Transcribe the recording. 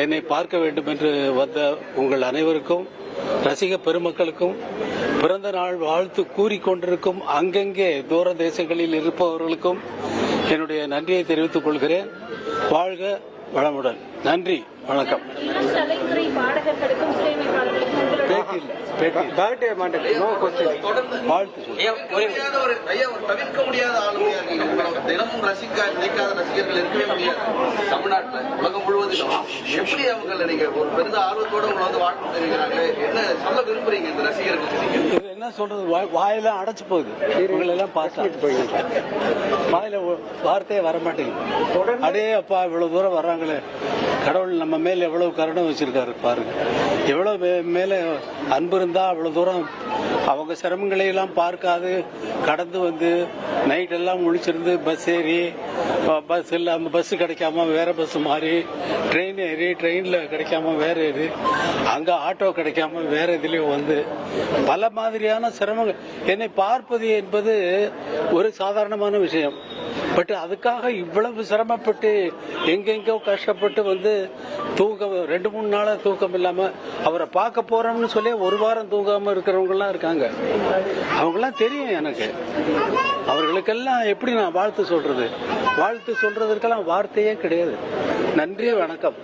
என்னை பார்க்க வேண்டும் என்று வந்த உங்கள் அனைவருக்கும் ரசிக பெருமக்களுக்கும் பிறந்த நாள் வாழ்த்து கூறிக்கொண்டிருக்கும் அங்கங்கே தூர தேசங்களில் இருப்பவர்களுக்கும் என்னுடைய நன்றியை தெரிவித்துக் கொள்கிறேன். வாழ்க வளமுடன். நன்றி. வணக்கம். பேட்டி மாட்டேன் நோ கொஸ்டின் ஒரு ஐயா ஒரு தவிர்க்க முடியாத ஆளுமையா இருக்கீங்க உங்களை தினமும் ரசிக்க நினைக்காத ரசிகர்கள் இருக்கவே முடியாது. தமிழ்நாட்டுல உலகம் முழுவதிலும். எப்படி அவங்களை நீங்க ஒரு பெரித ஆர்வத்தோட உங்களை வந்து வாழ்த்து தெரிவிக்கிறாங்க என்ன சொல்ல விரும்புறீங்க இந்த இது என்ன சொல்றது? வாய்- வாயெல்லாம் அடைச்சு போகுது. இவங்களை எல்லாம் பார்த்தா வாயில ஒ- வார்த்தையே வர மாட்டேங்குது அடே அப்பா இவ்வளவு தூரம் வர்றாங்களே. கடவுள் நம்ம மேல எவ்வளவு கருணை வச்சிருக்காரு பாருங்க. எவ்வளவு மேல அன்பு இருந்தா அவ்வளவு தூரம் அவங்க சிரமங்களை எல்லாம் பார்க்காது. கடந்து வந்து நைட் எல்லாம் முழிச்சிருந்து பஸ் ஏறி பஸ் இல்லாம பஸ் கிடைக்காம வேற பஸ் மாறி ட்ரெயின் ஏறி ட்ரெயின்ல கிடைக்காம வேற ஏறி அங்க ஆட்டோ கிடைக்காம வேற இதுலயும் வந்து பல மாதிரியான சிரமங்கள். என்னை பார்ப்பது என்பது ஒரு சாதாரணமான விஷயம். பட் அதுக்காக இவ்வளவு சிரமப்பட்டு எங்கெங்கோ கஷ்டப்பட்டு வந்து தூக்கம் ரெண்டு மூணு நாளா தூக்கம் இல்லாம அவரை பார்க்க போறோம்னு சொல்லி ஒரு வாரம் தூங்காம இருக்கிறவங்க எல்லாம் இருக்காங்க. அவங்கெல்லாம் தெரியும் எனக்கு. அவர்களுக்கெல்லாம் எப்படி நான் வாழ்த்து சொல்றது? வாழ்த்து சொல்றதற்கெல்லாம் வார்த்தையே கிடையாது. நன்றி வணக்கம்.